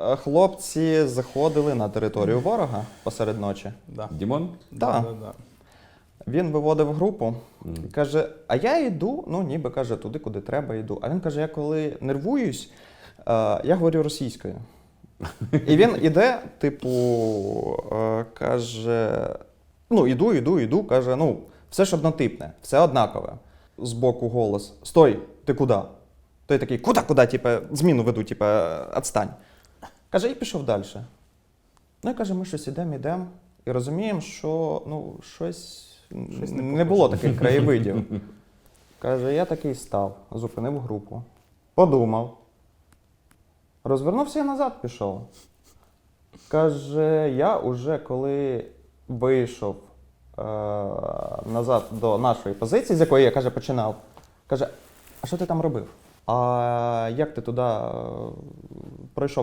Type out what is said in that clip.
Е, Хлопці заходили на територію ворога посеред ночі. Да. Дімон? Да, да, да. Він виводив групу і каже: А я йду, ну ніби каже, туди, куди треба, йду. А він каже: я коли нервуюсь, е, я говорю російською. І він іде, типу, е, каже: ну, іду, іду, іду, каже, ну, все ж однотипне, все однакове. Збоку голос: Стой, ти куди? Той такий, куди, куди? Типа, зміну веду, типа, отстань. Каже, і пішов далі. Ну і каже, ми щось ідемо, ідемо, і розуміємо, що ну, щось, Щось не, не було таких краєвидів. Каже, я такий став, зупинив групу, подумав. Розвернувся і назад пішов. Каже, я уже коли вийшов е- назад до нашої позиції, з якої я каже, починав, каже, а що ти там робив? А як ти туди е, пройшов?